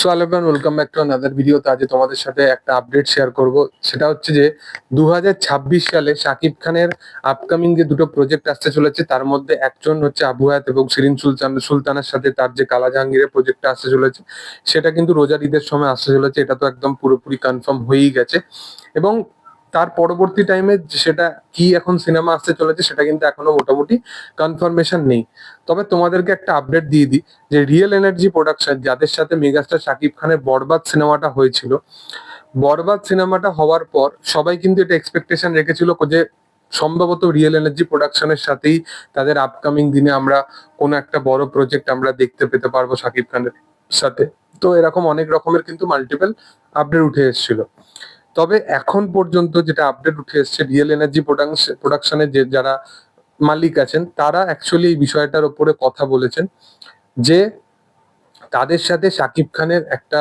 So আলেবান welcome back to another video তো আজকে তোমাদের সাথে একটা আপডেট শেয়ার করব। সেটা হচ্ছে যে দু হাজার ছাব্বিশ সালে শাকিব খানের আপকামিং যে দুটো প্রজেক্ট আসতে চলেছে, তার মধ্যে একজন হচ্ছে আবু হায়াত এবং সিরিন সুলতান, সুলতানের সাথে তার যে কালা জাহাঙ্গীরের প্রজেক্টটা আসতে চলেছে, সেটা কিন্তু রোজার ঈদের সময় আসতে চলেছে। এটা তো একদম পুরোপুরি কনফার্ম হয়েই গেছে। এবং তার পরবর্তী টাইমে সেটা কি এখন সিনেমা আসতে চলেছে সেটা কিন্তু এখনও মোটামুটি কনফার্মেশন নেই। তবে তোমাদেরকে একটা আপডেট দিয়ে দিই যে রিয়েল এনার্জি প্রোডাকশন যাদের সাথে মেগাস্টার শাকিব খানের বরবাদ সিনেমাটা হয়েছিল, বরবাদ সিনেমাটা হওয়ার পর সবাই কিন্তু এটা এক্সপেকটেশন রেখেছিল যে সম্ভবত রিয়েল এনার্জি প্রোডাকশনের সাথেই তাদের আপকামিং দিনে আমরা কোনো একটা বড় প্রজেক্ট আমরা দেখতে পেতে পারব শাকিব খানের সাথে। তো এরকম অনেক রকমের কিন্তু মাল্টিপল আপডেট উঠে এসেছিল। তবে এখন পর্যন্ত যেটা আপডেট উঠে এসছে রিয়েল এনার্জি প্রোডাকশনের যে যারা মালিক আছেন, তারা অ্যাকচুয়ালি এই বিষয়টার উপরে কথা বলেছেন যে তাদের সাথে সাকিব খানের একটা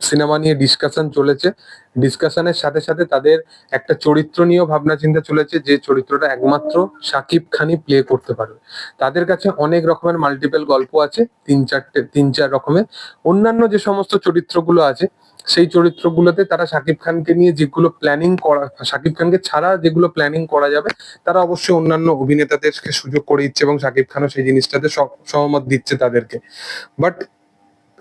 সিনেমা নিয়ে ডিসকাশন চলেছে। ডিসকাশনের সাথে সাথে তাদের একটা চরিত্র নিয়েও ভাবনা চিন্তা চলেছে, যে চরিত্রটা একমাত্র শাকিব খানই প্লে করতে পারবে। তাদের কাছে অনেক রকমের মাল্টিপল গল্প আছে, তিন চারটে, তিন চার রকমের। অন্যান্য যে সমস্ত চরিত্রগুলো আছে, সেই চরিত্রগুলোতে তারা শাকিব খানকে নিয়ে যেগুলো প্ল্যানিং করা শাকিব খানকে ছাড়া যেগুলো প্ল্যানিং করা যাবে, তারা অবশ্যই অন্যান্য অভিনেতাদেরকে সুযোগ করে দিচ্ছে এবং শাকিব খানও সেই জিনিসটাতে সহ- সহমত দিচ্ছে তাদেরকে। বাট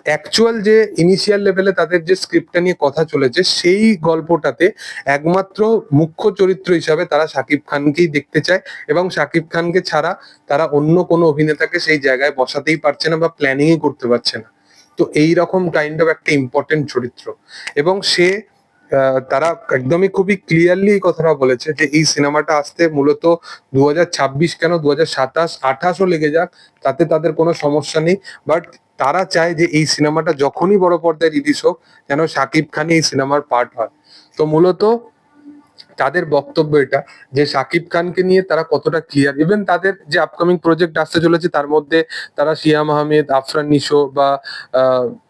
অ্যাকচুয়াল যে ইনিশিয়াল লেভেলে তাদের যে স্ক্রিপ্টটা নিয়ে কথা চলেছে, সেই গল্পটাতে একমাত্র মুখ্য চরিত্র হিসাবে তারা শাকিব খানকেই দেখতে চায় এবং শাকিব খানকে ছাড়া তারা অন্য কোনো অভিনেতাকে সেই জায়গায় বসাতেই পারছে না বা প্ল্যানিংই করতে পারছে না। তো এইরকম কাইন্ড অফ একটা ইম্পর্টেন্ট চরিত্র। এবং সে তারা একদমই খুবই ক্লিয়ারলি এই কথাটা বলেছে যে এই সিনেমাটা আসতে মূলত দু কেন দু হাজার সাতাশ, আঠাশও লেগে যাক, তাতে তাদের কোনো সমস্যা নেই। বাট তারা চায় যে এই সিনেমাটা যখনই বড় পর্দায় রিলিজ হোক, যেন শাকিব খানই এই সিনেমার পার্ট হয়। তো মূলত তাদের বক্তব্য এটা যে শাকিব খানকে নিয়ে তারা কতটা ক্লিয়ার ইভেন তাদের যে আপকামিং প্রজেক্ট আসতে চলেছে, তার মধ্যে তারা শিয়াম আহমেদ আফরান নিশো বা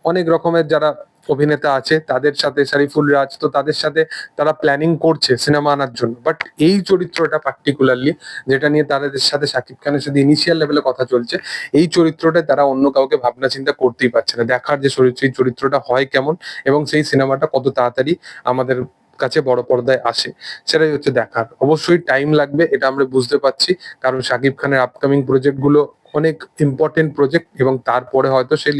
অনেক রকমের যারা অভিনেতা আছে, তাদের সাথে শরীফুল রাজ, তো তাদের সাথে তারা প্ল্যানিং করছে সিনেমা আনার জন্য। বাট এই চরিত্রটা পার্টিকুলারলি যেটা নিয়ে তাদের সাথে শাকিব খানের সাথে ইনিশিয়াল লেভেলে কথা চলছে, এই চরিত্রটা তারা অন্য কাউকে ভাবনা চিন্তা করতেই পারছে না। দেখার যে চরিত্র সেই চরিত্রটা হয় কেমন এবং সেই সিনেমাটা কত তাড়াতাড়ি আমাদের কাছে বড় পর্দায় আসে, সেটাই হচ্ছে দেখার। অবশ্যই টাইম লাগবে, এটা আমরা বুঝতে পারছি, কারণ শাকিব খানের আপকামিং প্রজেক্টগুলো অনেক ইম্পর্টেন্ট প্রজেক্ট এবং তারপরে হয়তো সেই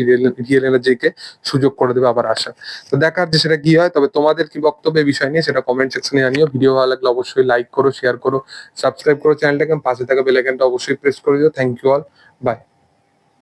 রিয়েল এনার্জিকে সুযোগ করে দেবে আবার আসার তো দেখার যে সেটা কি হয়, তবে তোমাদের কি বক্তব্যের বিষয় নিয়ে সেটা কমেন্ট সেকশনে জানিও। ভিডিও ভালো লাগলে অবশ্যই লাইক করো শেয়ার করো সাবস্ক্রাইব করো চ্যানেলটাকে পাশে থাকা বেল আইকনটা অবশ্যই প্রেস করে দিও। Thank you all by